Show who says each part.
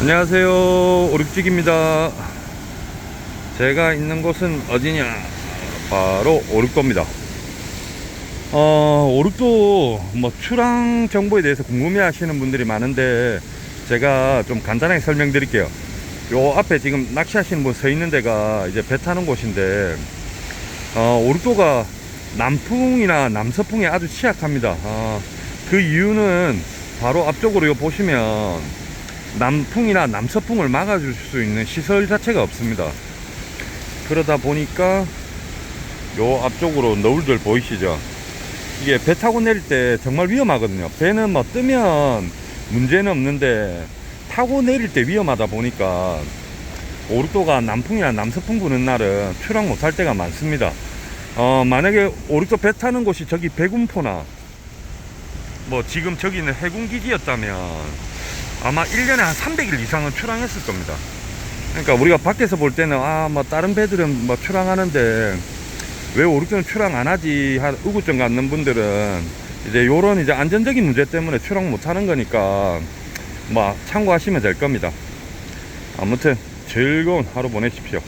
Speaker 1: 안녕하세요. 오륙직입니다. 제가 있는 곳은 어디냐? 바로 오륙도입니다. 어 오륙도 뭐 출항 정보에 대해서 궁금해 하시는 분들이 많은데 제가 좀 간단하게 설명드릴게요. 요 앞에 지금 낚시하시는 분 서 있는 데가 이제 배 타는 곳인데 어 오륙도가 남풍이나 남서풍에 아주 취약합니다. 어, 그 이유는 바로 앞쪽으로 요 보시면 남풍이나 남서풍을 막아줄 수 있는 시설 자체가 없습니다. 그러다 보니까 요 앞쪽으로 너울들 보이시죠? 이게 배 타고 내릴 때 정말 위험하거든요. 배는 뭐 뜨면 문제는 없는데 타고 내릴 때 위험하다 보니까 오륙도가 남풍이나 남서풍 부는 날은 출항 못할 때가 많습니다. 어, 만약에 오륙도 배 타는 곳이 저기 백운포나 뭐 지금 저기는 해군기지였다면 아마 1년에 한 300일 이상은 출항했을 겁니다. 그러니까 우리가 밖에서 볼 때는 아, 뭐 다른 배들은 뭐 출항하는데 왜 오륙도는 출항 안 하지? 한 의구점 갖는 분들은 이제 요런 이제 안전적인 문제 때문에 출항 못 하는 거니까 뭐 참고하시면 될 겁니다. 아무튼 즐거운 하루 보내십시오.